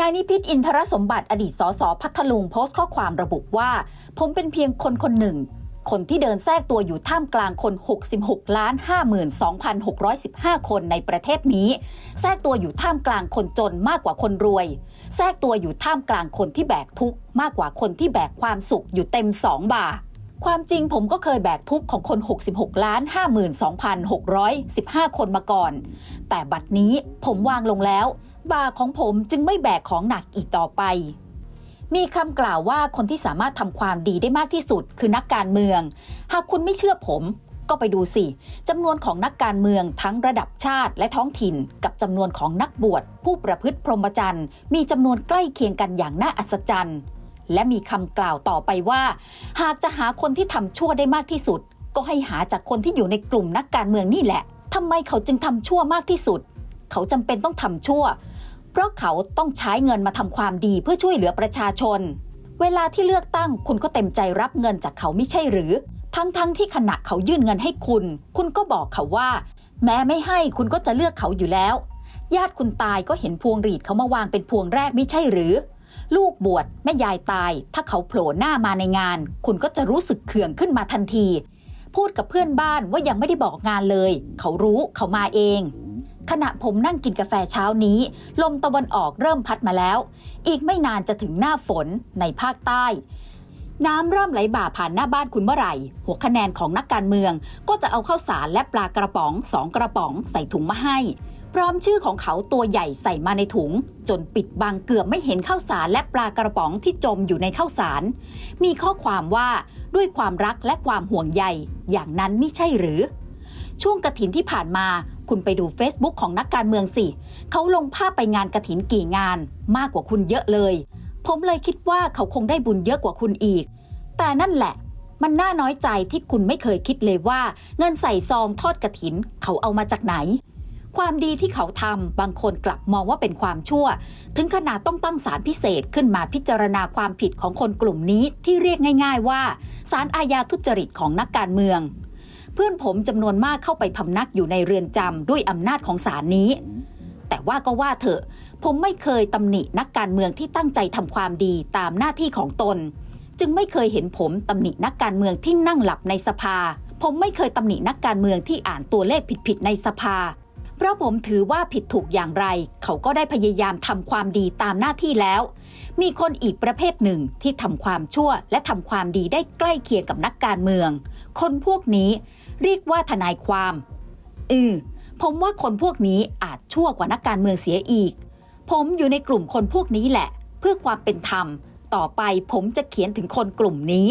นายนิพิษอินทรสมบัติอดีตสสพัทลุงโพสต์ข้อความระบุว่า ผมเป็นเพียงคนคนหนึ่ง คนที่เดินแทรกตัวอยู่ท่ามกลางคน 66ล้าน52,615 คนในประเทศนี้ แทรกตัวอยู่ท่ามกลางคนจนมากกว่าคนรวย แทรกตัวอยู่ท่ามกลางคนที่แบกทุกข์มากกว่าคนที่แบกความสุขอยู่เต็มสองบ่าความจริงผมก็เคยแบกทุกข์ของคน 66 ล้าน 52,615 คนมาก่อน แต่บัดนี้ผมวางลงแล้ว บ่าของผมจึงไม่แบกของหนักอีกต่อไป มีคำกล่าวว่าคนที่สามารถทำความดีได้มากที่สุด คือนักการเมือง หากคุณไม่เชื่อผมก็ไปดูสิจำนวนของนักการเมืองทั้งระดับชาติและท้องถิ่น กับจำนวนของนักบวชผู้ประพฤติพรหมจรรย์ มีจำนวนใกล้เคียงกันอย่างน่าอัศจรรย์ และมีคำกล่าวต่อไปว่า หากจะหาคนที่ทำชั่วได้มากที่สุด ก็ให้หาจากคนที่อยู่ในกลุ่มนักการเมืองนี่แหละทำไมเขาจึงทำชั่วมากที่สุด เขาจำเป็นต้องทำชั่ว เพราะเขาต้องใช้เงินมาทำความดีเพื่อช่วยเหลือประชาชน เวลาที่เลือกตั้งคุณก็เต็มใจรับเงินจากเขาไม่ใช่หรือ ทั้งๆทที่ขณะเขายื่นเงินให้คุณ คุณก็บอกเขาว่า แม้ไม่ให้คุณก็จะเลือกเขาอยู่แล้ว ญาติคุณตายก็เห็นพวงหรีดเขามาวางเป็นพวงแรกไม่ใช่หรือ ลูกบวชแม่ยายตาย ถ้าเขาโผล่หน้ามาในงาน คุณก็จะรู้สึกเคืองขึ้นมาทันที พูดกับเพื่อนบ้านว่ายังไม่ได้บอกงานเลย เขารู้เขามาเอง ขณะผมนั่งกินกาแฟเช้านี้ ลมตะวันออกเริ่มพัดมาแล้ว อีกไม่นานจะถึงหน้าฝนในภาคใต้ น้ำเริ่มไหลบ่าผ่านหน้าบ้านคุณเมื่อไหร่ หัวคะแนนของนักการเมือง ก็จะเอาข้าวสารและปลากระป๋องสองกระป๋องใส่ถุงมาให้ พร้อมชื่อของเขาตัวใหญ่ใส่มาในถุง จนปิดบังเกือบไม่เห็นข้าวสารและปลากระป๋องที่จมอยู่ในข้าวสาร มีข้อความว่าด้วยความรักและความห่วงใยอย่างนั้นไม่ใช่หรือ ช่วงกระถินที่ผ่านมา คุณไปดู Facebook ของนักการเมืองสิเขาลงภาพไปงานกระถินกี่งาน มากกว่าคุณเยอะเลย ผมเลยคิดว่าเขาคงได้บุญเยอะกว่าคุณอีก แต่นั่นแหละ มันน่าน้อยใจที่คุณไม่เคยคิดเลยว่า เงินใส่ซองทอดกระถิน เขาเอามาจากไหน ความดีที่เขาทำบางคนกลับมองว่าเป็นความชั่ว ถึงขนาดต้องตั้งศาลพิเศษขึ้นมาพิจารณาความผิดของคนกลุ่มนี้ที่เรียกง่าย ๆ ว่าศาลอาญาทุจริตของนักการเมือง เพื่อนผมจำนวนมากเข้าไปพำนักอยู่ในเรือนจำด้วยอำนาจของศาลนี้ แต่ว่าก็ว่าเถอะ ผมไม่เคยตำหนินักการเมืองที่ตั้งใจทำความดีตามหน้าที่ของตน จึงไม่เคยเห็นผมตำหนินักการเมืองที่นั่งหลับในสภา ผมไม่เคยตำหนินักการเมืองที่อ่านตัวเลขผิดๆในสภา เพราะผมถือว่าผิดถูกอย่างไร เขาก็ได้พยายามทำความดีตามหน้าที่แล้วมีคนอีกประเภทหนึ่งที่ทำความชั่วและทำความดีได้ใกล้เคียงกับนักการเมือง คนพวกนี้ เรียกว่าทนายความ อือผมว่าคนพวกนี้อาจชั่วกว่านักการเมืองเสียอีก ผมอยู่ในกลุ่มคนพวกนี้แหละ เพื่อความเป็นธรรม ต่อไปผมจะเขียนถึงคนกลุ่มนี้